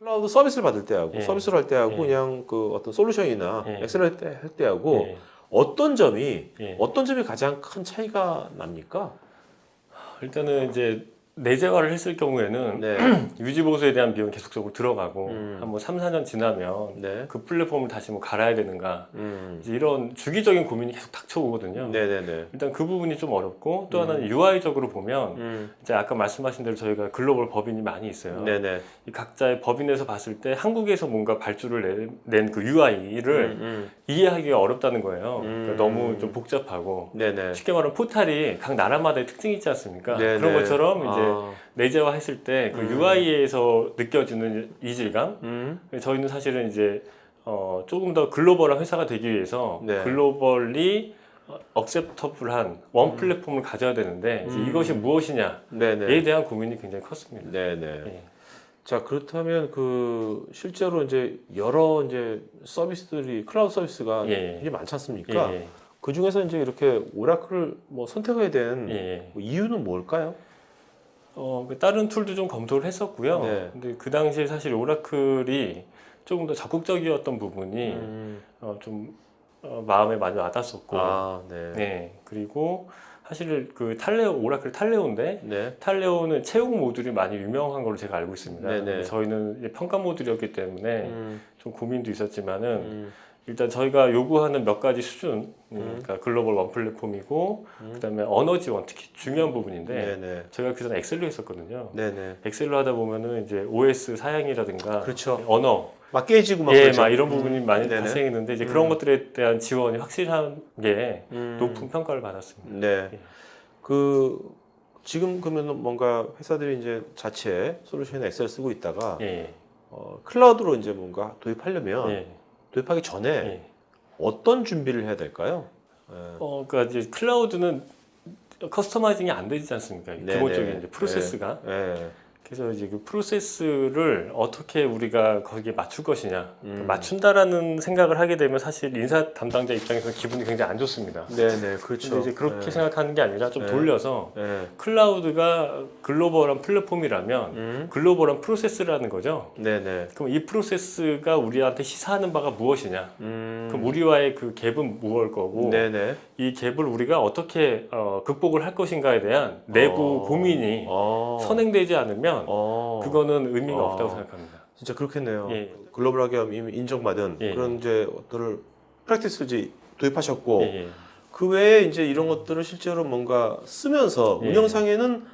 클라우드 서비스를 받을 때 하고 예. 서비스를 할 때 하고 예. 그냥 그 어떤 솔루션이나 예. 엑셀 할, 때, 할 때 하고 예, 어떤 점이 예. 어떤 점이 가장 큰 차이가 납니까? 일단은 이제 내재화를 했을 경우에는 네. 유지 보수에 대한 비용 이 계속적으로 들어가고 음. 한뭐 3, 4년 지나면 네. 그 플랫폼을 다시 뭐 갈아야 되는가 음. 이제 이런 주기적인 고민이 계속 닥쳐오거든요. 네네네. 일단 그 부분이 좀 어렵고 또 음. 하나는 UI적으로 보면 음. 이제 아까 말씀하신 대로 저희가 글로벌 법인이 많이 있어요. 네네. 이 각자의 법인에서 봤을 때 한국에서 뭔가 발주를 낸 그 UI를 음, 이해하기가 어렵다는 거예요. 음. 그러니까 너무 좀 복잡하고 음. 네네. 쉽게 말하면 포탈이 각 나라마다의 특징이 있지 않습니까? 네네. 그런 것처럼 이제 아. 내재화 했을 때 그 음. UI에서 느껴지는 이질감 음. 저희는 사실은 이제 어, 조금 더 글로벌한 회사가 되기 위해서 네. 글로벌리 억셉터블한 원 플랫폼을 가져야 되는데 음. 이것이 무엇이냐에 네네. 대한 고민이 굉장히 컸습니다. 네네. 예. 자 그렇다면 그 실제로 이제 여러 이제 서비스들이 클라우드 서비스가 예. 굉장히 많지 않습니까? 예, 그 중에서 이제 이렇게 오라클을 뭐 선택하게 된 예, 예. 뭐 이유는 뭘까요? 어, 그 다른 툴도 좀 검토를 했었고요. 네. 근데 그 당시에 사실 오라클이 조금 더 적극적이었던 부분이 음. 어, 좀 어, 마음에 많이 와닿았었고, 아, 네. 네 그리고 사실 그 탈레오 오라클 탈레오인데 네. 탈레오는 채용 모듈이 많이 유명한 걸로 제가 알고 있습니다. 네네. 근데 저희는 이제 평가 모듈이었기 때문에 음. 좀 고민도 있었지만은 음. 일단 저희가 요구하는 몇 가지 수준, 음, 음. 그러니까 글로벌 원 플랫폼이고 음. 그다음에 언어 지원 특히 중요한 부분인데 네네. 저희가 그 전에 엑셀로 했었거든요. 네네. 엑셀로 하다 보면은 이제 OS 사양이라든가 그렇죠. 언어, 막 깨지고 막 예, 그러죠. 막 이런 부분이 많이 네네. 발생했는데 이제 음. 그런 것들에 대한 지원이 확실한 게 음. 높은 평가를 받았습니다. 네. 예. 그 지금 그러면 뭔가 회사들이 이제 자체 솔루션 엑셀 쓰고 있다가 예, 어, 클라우드로 이제 뭔가 도입하려면 예, 도입하기 전에 예. 어떤 준비를 해야 될까요? 예. 어, 그러니까 이제 클라우드는 커스터마이징이 안 되지 않습니까? 네네. 기본적인 이제 프로세스가. 예. 그래서 이제 그 프로세스를 어떻게 우리가 거기에 맞출 것이냐. 음. 맞춘다라는 생각을 하게 되면 사실 인사 담당자 입장에서는 기분이 굉장히 안 좋습니다. 네네 그렇죠. 근데 이제 그렇게 예. 생각하는 게 아니라 좀 네. 돌려서 예. 클라우드가 글로벌한 플랫폼이라면 음. 글로벌한 프로세스라는 거죠. 네네. 그럼 이 프로세스가 우리한테 시사하는 바가 무엇이냐? 음. 그럼 우리와의 그 갭은 무엇일 거고 네네. 이 갭을 우리가 어떻게 어, 극복을 할 것인가에 대한 내부 어. 고민이 어. 선행되지 않으면 어. 그거는 의미가 어. 없다고 생각합니다. 진짜 그렇겠네요. 예. 글로벌하게 이미 인정받은 예. 그런 이제 어떤 프랙티스를 이제 도입하셨고 예, 예. 그 외에 이제 이런 것들을 실제로 뭔가 쓰면서 예. 운영상에는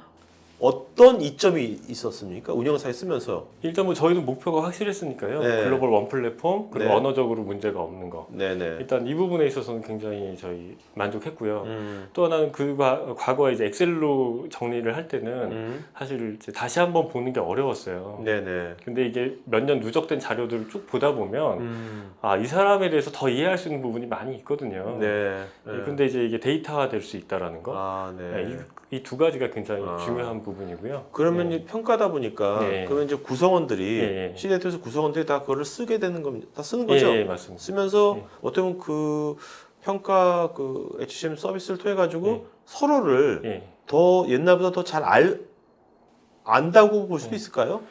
어떤 이점이 있었습니까? 운영상에 쓰면서. 일단 뭐 저희는 목표가 확실했으니까요. 네. 글로벌 원 플랫폼 그리고 네. 언어적으로 문제가 없는 거. 네네. 일단 이 부분에 있어서는 굉장히 저희 만족했고요. 음. 또 하나는 그 과, 과거에 이제 엑셀로 정리를 할 때는 음. 사실 이제 다시 한번 보는 게 어려웠어요. 네네. 근데 이게 몇 년 누적된 자료들을 쭉 보다 보면 음. 아이 사람에 대해서 더 이해할 수 있는 부분이 많이 있거든요. 네. 예, 근데 이제 이게 데이터화 될 수 있다라는 거. 아, 네. 이두 가지가 굉장히 아. 중요한 부분이고요. 그러면 예. 이제 평가다 보니까 네. 그러면 이제 구성원들이 예, 예. 시네트에서 구성원들이 다 그거를 쓰게 되는 겁니다. 다 쓰는 예, 거죠. 예, 맞습니다. 쓰면서 예. 어떻게 보면 그 평가 그 HCM 서비스를 통해 가지고 예. 서로를 예. 더 옛날보다 더 잘 알 안다고 볼 수도 네. 있을까요?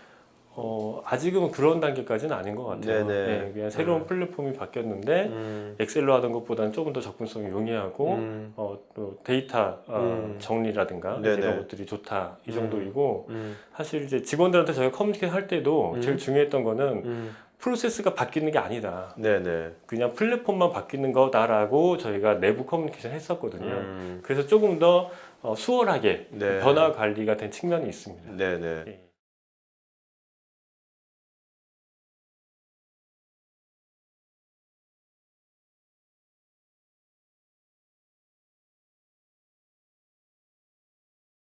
어, 아직은 그런 단계까지는 아닌 것 같아요. 네네. 예, 그냥 새로운 네. 플랫폼이 바뀌었는데 음. 엑셀로 하던 것보다는 조금 더 접근성이 용이하고 음. 어, 또 데이터 어, 음. 정리라든가 네네. 이런 것들이 좋다 이 음. 정도이고 음. 사실 이제 직원들한테 저희가 커뮤니케이션 할 때도 음. 제일 중요했던 거는 음. 프로세스가 바뀌는 게 아니다. 네네. 그냥 플랫폼만 바뀌는 거다라고 저희가 내부 커뮤니케이션 했었거든요. 음. 그래서 조금 더 어, 수월하게 네. 변화 관리가 된 측면이 있습니다. 네네. 예.